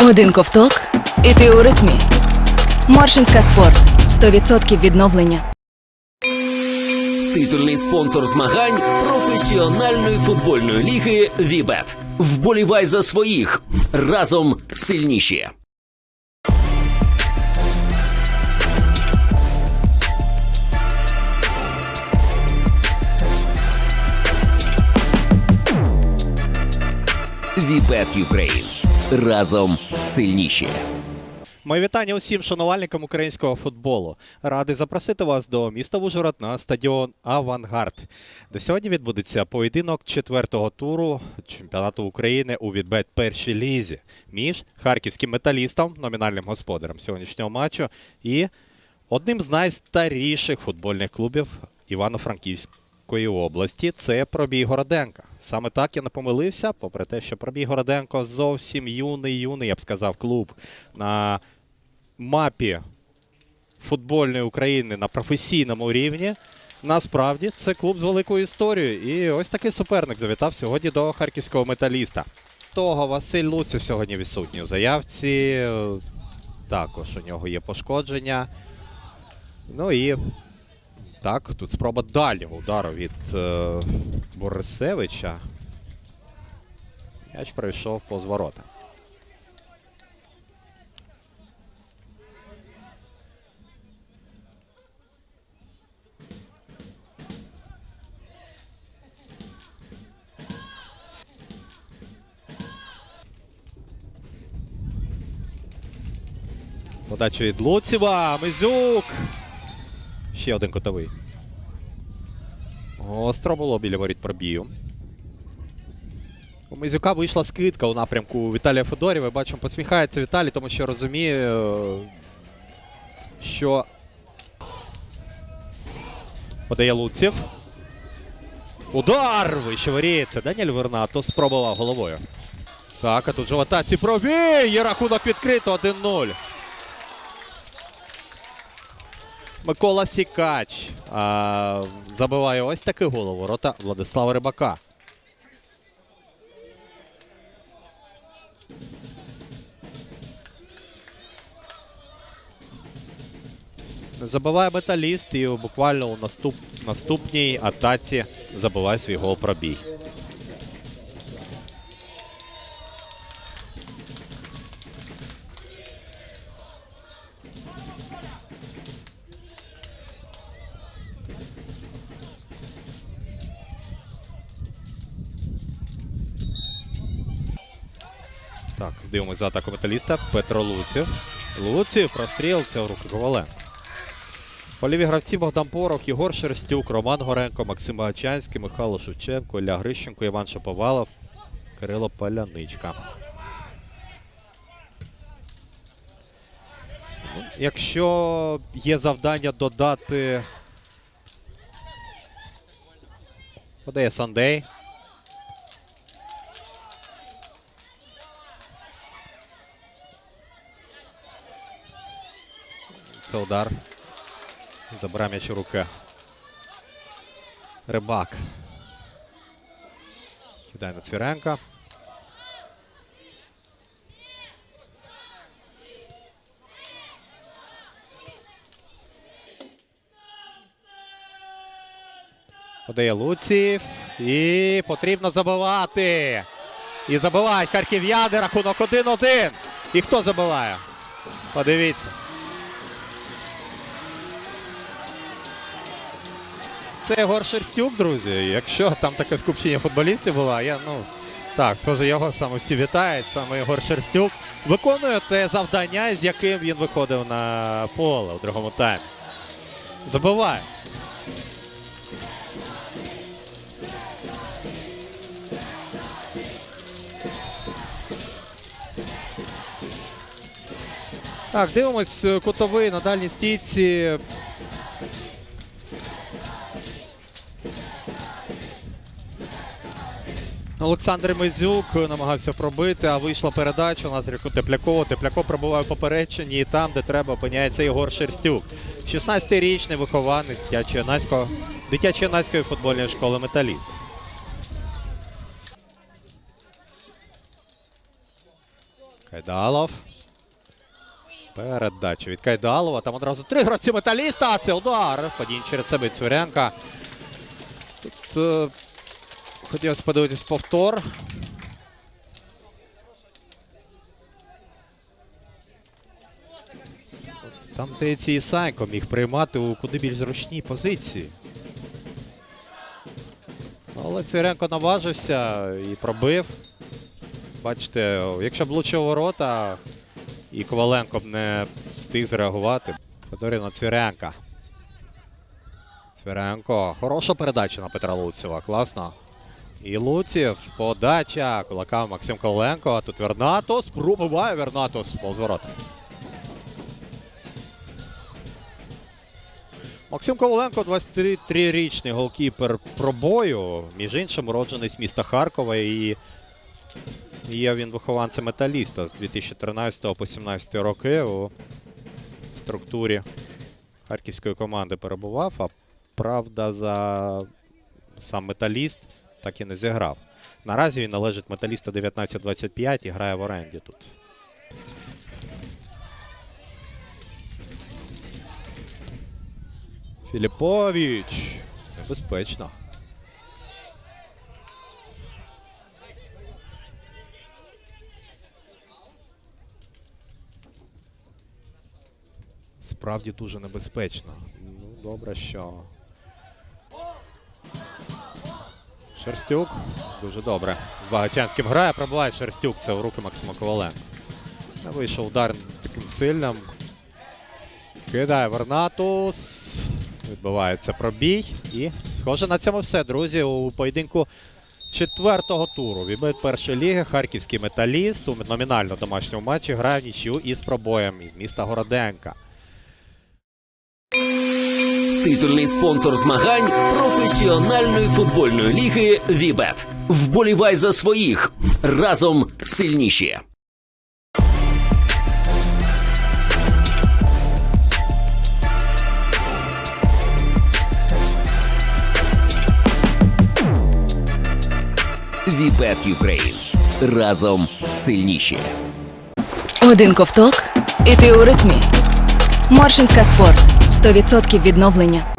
Один ковток, і ти у ритмі. Моршинська спорт 100% відновлення. Титульний спонсор змагань професіональної футбольної ліги Вібет. Вболівай за своїх разом сильніші. Вібет Юкрейн. Разом сильніші. Мої вітання усім шанувальникам українського футболу. Радий запросити вас до міста Ужгород на стадіон Авангард, де сьогодні відбудеться поєдинок четвертого туру чемпіонату України у відбет першій лізі між харківським металістом, номінальним господарем сьогоднішнього матчу, і одним з найстаріших футбольних клубів Івано-Франківської області це Пробій Городенка. Саме так я не помилився, попри те, що Пробій Городенко зовсім юний, юний, я б сказав, клуб на мапі футбольної України на професійному рівні. Насправді це клуб з великою історією. І ось такий суперник завітав сьогодні до харківського металіста. Того Василь Луців сьогодні відсутній у заявці. Також у нього є пошкодження. Ну і так, тут спроба дальнього удару від е, Борисевича. М'яч пройшов повз ворота. Подача від Луціва. Мизюк. Ще один котовий. Остро було біля воріт пробію. У Мизюка вийшла скидка у напрямку Віталія Федорєва. Бачимо, посміхається Віталій, тому що розуміє, е, що подає Луців. Удар! Вище воріт. Це Даніель Вернато спробував головою. Так, а тут же в атаці пробій! Є рахунок відкрито 1-0. Микола Сікач а, забиває ось такий гол у ворота Владислава Рибака. Забиває металіст і буквально у наступ, наступній атаці забиває свій гол пробій. Так, дивимося за атаку металіста. Петро Луців. Луців простріл це в руки Коваленко. Поліві гравці Богдан Порох, Єгор Шерстюк, Роман Горенко, Максим Гачанський, Михайло Шевченко, Ілля Грищенко, Іван Шаповалов, Кирило Паляничка. Ну, Якщо є завдання додати. Подає Сандей. Це удар. Забирає м'яч у руки. Рибак. Кидає на Цвіренка. Подає Луців. І потрібно забивати. І забивають харків'яни. Рахунок 1-1. І хто забиває? Подивіться. Це Єгор Шерстюк, друзі. Якщо там таке скупчення футболістів було, я ну так, схоже, його саме всі вітають. Саме Єгор Шерстюк виконує те завдання, з яким він виходив на поле у другому таймі. Забиває. Так, дивимось е, кутовий на дальній стійці. Олександр Мезюк намагався пробити, а вийшла передача на Зріку Теплякова. Тепляков пробуває в поперечині і там, де треба, опиняється Єгор Шерстюк. 16-річний вихованець дитячо-юнацької футбольної школи Металіст. Кайдалов. Передача від Кайдалова. Там одразу три гравці металіста. Це удар. Падінь через себе Цвіренка. Тут е, хотілося подивитись повтор. Там, здається, і Сайко міг приймати у куди більш зручній позиції. Але Цвіренко наважився і пробив. Бачите, якщо б влучив ворота і Коваленко б не встиг зреагувати. Федорівна Цвіренка. Цвіренко. Хороша передача на Петра Луцєва. Класно. І Луців. Подача. Кулака Максим Коваленко. А тут Вернатос. Пробиває Вернатос. Повз ворота. Максим Коваленко, 23-річний голкіпер пробою. Між іншим, уроджений з міста Харкова і є він вихованцем металіста з 2013 по 2017 роки у структурі харківської команди перебував, а правда, за сам металіст так і не зіграв. Наразі він належить металіста 19-25 і грає в оренді тут. Філіпович. Небезпечно. Справді дуже небезпечно. Ну, добре, що. Шерстюк. Дуже добре. З Багатянським грає, пробиває Шерстюк. Це у руки Максима Коваленка. Вийшов удар таким сильним. Кидає Вернатус. Відбувається пробій. І схоже на цьому все, друзі. У поєдинку четвертого туру. Вібет першої ліги. Харківський металіст у номінально домашньому матчі грає в нічю із пробоєм із міста Городенка. Титульний спонсор змагань професіональної футбольної ліги Вібет. Вболівай за своїх разом сильніші. Вібет Юкрейн. Разом сильніші. Один ковток, і ти у ритмі. Моршинська спорт 100% відновлення.